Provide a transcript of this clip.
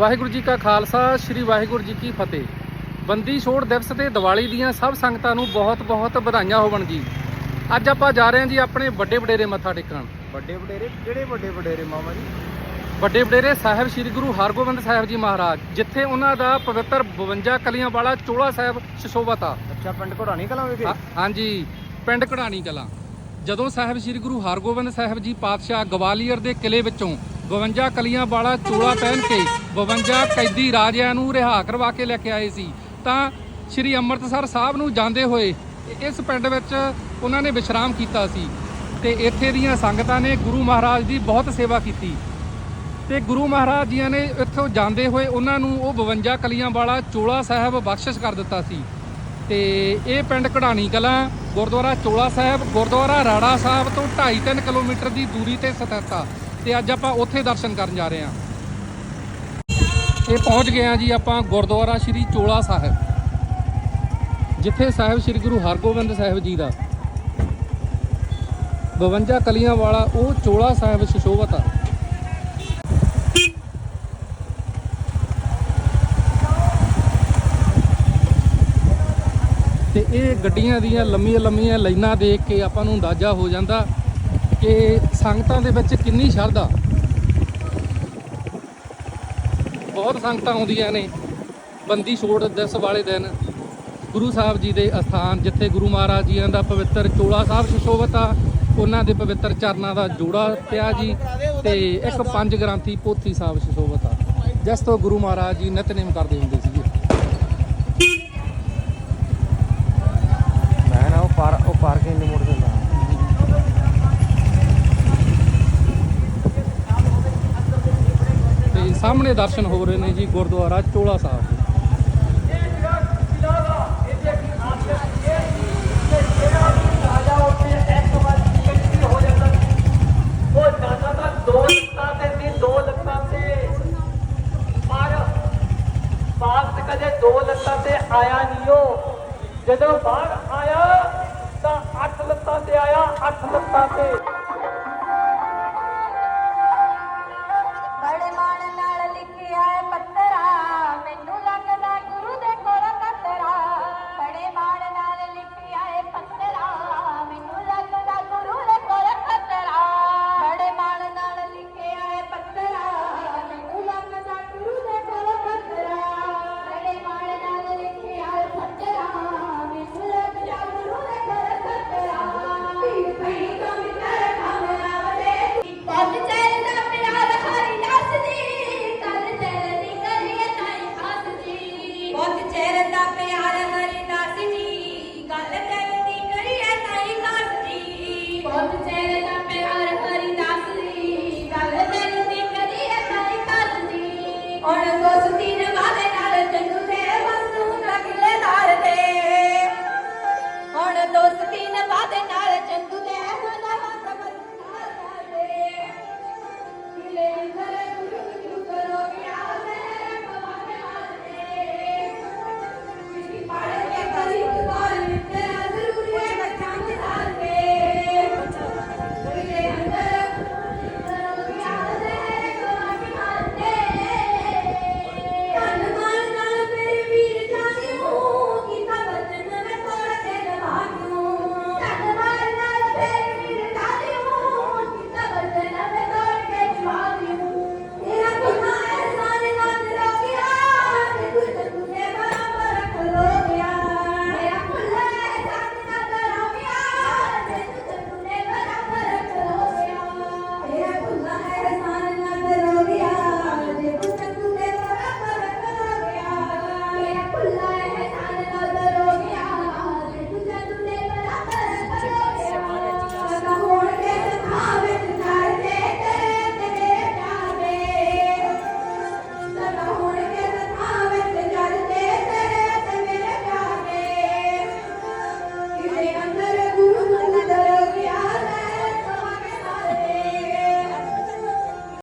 ਵਾਹਿਗੁਰੂ ਜੀ ਕਾ ਖਾਲਸਾ ਸ੍ਰੀ ਵਾਹਿਗੁਰੂ ਜੀ ਕੀ ਫਤਿਹ। ਬੰਦੀ ਛੋੜ ਦਿਵਸ ਤੇ ਦੀਵਾਲੀ ਦੀਆਂ ਸਭ ਸੰਗਤਾਂ ਨੂੰ ਬਹੁਤ-ਬਹੁਤ ਵਧਾਈਆਂ ਹੋਵਣ ਜੀ। ਅੱਜ ਆਪਾਂ ਜਾ ਰਹੇ ਹਾਂ ਜੀ ਆਪਣੇ ਵੱਡੇ ਵਡੇਰੇ ਮੱਥਾ ਟੇਕਣ। ਵੱਡੇ ਵਡੇਰੇ? ਕਿਹੜੇ ਵੱਡੇ ਵਡੇਰੇ ਮਾਮਾ ਜੀ? ਵੱਡੇ ਵਡੇਰੇ ਸਾਹਿਬ ਸ੍ਰੀ ਗੁਰੂ ਹਰਗੋਬਿੰਦ ਸਾਹਿਬ ਜੀ ਮਹਾਰਾਜ ਜਿੱਥੇ ਉਹਨਾਂ ਦਾ ਪਵਿੱਤਰ 52 ਕਲੀਆਂ ਵਾਲਾ ਚੋਲਾ ਸਾਹਿਬ ਸ਼ਿਸ਼ੋਭਤ ਆ। ਅੱਛਾ ਪਿੰਡ ਘੋੜਾਣੀ ਕਲਾਂ ਵਿਖੇ? ਹਾਂਜੀ ਪਿੰਡ ਕਢਾਣੀ ਕਲਾਂ। ਜਦੋਂ ਸਾਹਿਬ ਸ੍ਰੀ ਗੁਰੂ ਹਰਗੋਬਿੰਦ ਸਾਹਿਬ ਜੀ ਪਾਤਸ਼ਾਹ ਗਵਾਲੀਅਰ ਦੇ ਕਿਲੇ ਵਿੱਚੋਂ 52 ਕਲੀਆਂ ਵਾਲਾ ਚੋਲਾ ਪਹਿਨ ਕੇ 52 ਕੈਦੀ ਰਾਜਿਆਂ ਨੂੰ ਰਿਹਾ ਕਰਵਾ ਕੇ ਲੈ ਕੇ ਆਏ ਸੀ। ਤਾਂ ਸ੍ਰੀ ਅੰਮ੍ਰਿਤਸਰ ਸਾਹਿਬ ਨੂੰ ਜਾਂਦੇ ਹੋਏ ਇਸ ਪਿੰਡ ਵਿੱਚ ਉਹਨਾਂ ਨੇ ਵਿਸ਼ਰਾਮ ਕੀਤਾ ਸੀ ਤੇ ਇੱਥੇ ਦੀਆਂ ਸੰਗਤਾਂ ਨੇ ਗੁਰੂ ਮਹਾਰਾਜ ਦੀ ਬਹੁਤ ਸੇਵਾ ਕੀਤੀ। ਤੇ ਗੁਰੂ ਮਹਾਰਾਜ ਜੀਆਂ ਨੇ ਇੱਥੋਂ ਜਾਂਦੇ ਹੋਏ ਉਹਨਾਂ ਨੂੰ ਉਹ 52 ਕਲੀਆਂ ਵਾਲਾ ਚੋਲਾ ਸਾਹਿਬ ਬਖਸ਼ਿਸ਼ ਕਰ ਦਿੱਤਾ ਸੀ। ਤੇ ਇਹ ਪਿੰਡ ਕਢਾਣੀ ਕਲਾਂ ਗੁਰਦੁਆਰਾ ਚੋਲਾ ਸਾਹਿਬ, ਗੁਰਦੁਆਰਾ ਰਾੜਾ ਸਾਹਿਬ ਤੋਂ 2.5-3 ਕਿਲੋਮੀਟਰ ਦੀ ਦੂਰੀ ਤੇ ਸਥਿਤ ਆ। ਤੇ ਅੱਜ ਆਪਾਂ ਉੱਥੇ ਦਰਸ਼ਨ ਕਰਨ ਜਾ ਰਹੇ ਹਾਂ। ਇਹ ਪਹੁੰਚ ਗਏ ਆ ਜੀ ਆਪਾਂ ਗੁਰਦੁਆਰਾ ਸ਼੍ਰੀ ਚੋਲਾ ਸਾਹਿਬ, ਜਿੱਥੇ ਸਾਹਿਬ ਸ੍ਰੀ ਗੁਰੂ ਹਰਗੋਬਿੰਦ ਸਾਹਿਬ ਜੀ ਦਾ 52 ਕਲੀਆਂ ਵਾਲਾ ਉਹ ਚੋਲਾ ਸਾਹਿਬ ਸੁਸ਼ੋਭਤ ਆ। ਤੇ ਇਹ ਗੱਡੀਆਂ ਦੀਆਂ ਲੰਮੀਆਂ ਲੰਮੀਆਂ ਲਾਈਨਾਂ ਦੇਖ ਕੇ ਆਪਾਂ ਨੂੰ ਅੰਦਾਜ਼ਾ ਹੋ ਜਾਂਦਾ ਕਿ ਸੰਗਤਾਂ ਦੇ ਵਿੱਚ ਕਿੰਨੀ ਸ਼ਰਧਾ? ਬਹੁਤ ਸੰਗਤਾਂ ਆਉਂਦੀਆਂ ਨੇ। ਬੰਦੀ ਛੋੜ ਦਿਵਸ ਵਾਲੇ ਦਿਨ ਗੁਰੂ ਸਾਹਿਬ ਜੀ ਦੇ ਅਸਥਾਨ, ਜਿੱਥੇ ਗੁਰੂ ਮਹਾਰਾਜ ਜੀਆਂ ਦਾ ਪਵਿੱਤਰ ਚੋਲਾ ਸਾਹਿਬ ਸੁਸ਼ੋਭਿਤ ਆ, ਉਹਨਾਂ ਦੇ ਪਵਿੱਤਰ ਚਰਨਾਂ ਦਾ ਜੋੜਾ ਪਿਆ ਜੀ ਤੇ ਇੱਕ ਪੰਜ ਗ੍ਰੰਥੀ ਪੋਥੀ ਸਾਹਿਬ ਸੁਸ਼ੋਭਿਤ ਆ, ਜਿਸ ਤੋਂ ਗੁਰੂ ਮਹਾਰਾਜ ਜੀ ਨਿਤਨੇਮ ਕਰਦੇ ਹੁੰਦੇ ਸੀਗੇ। ਮੈਂ ਨਾ ਉਹ ਪਾਰ ਉਹ ਪਾਰ ਕੇ ਨਹੀਂ ਦਿੰਦਾ ਤੇ ਸਾਹਮਣੇ ਦਰਸ਼ਨ ਹੋ ਰਹੇ ਨੇ ਜੀ ਗੁਰਦੁਆਰਾ ਚੋਲਾ ਸਾਹਿਬ। ਦੇ ਕਦੇ ਦੋ ਲੱਤਾਂ ਤੇ ਆਇਆ ਨਹੀਂ ਉਹ ਜਦੋਂ ਬਾਹਰ ਆਇਆ ਦਾਸ ਜੀ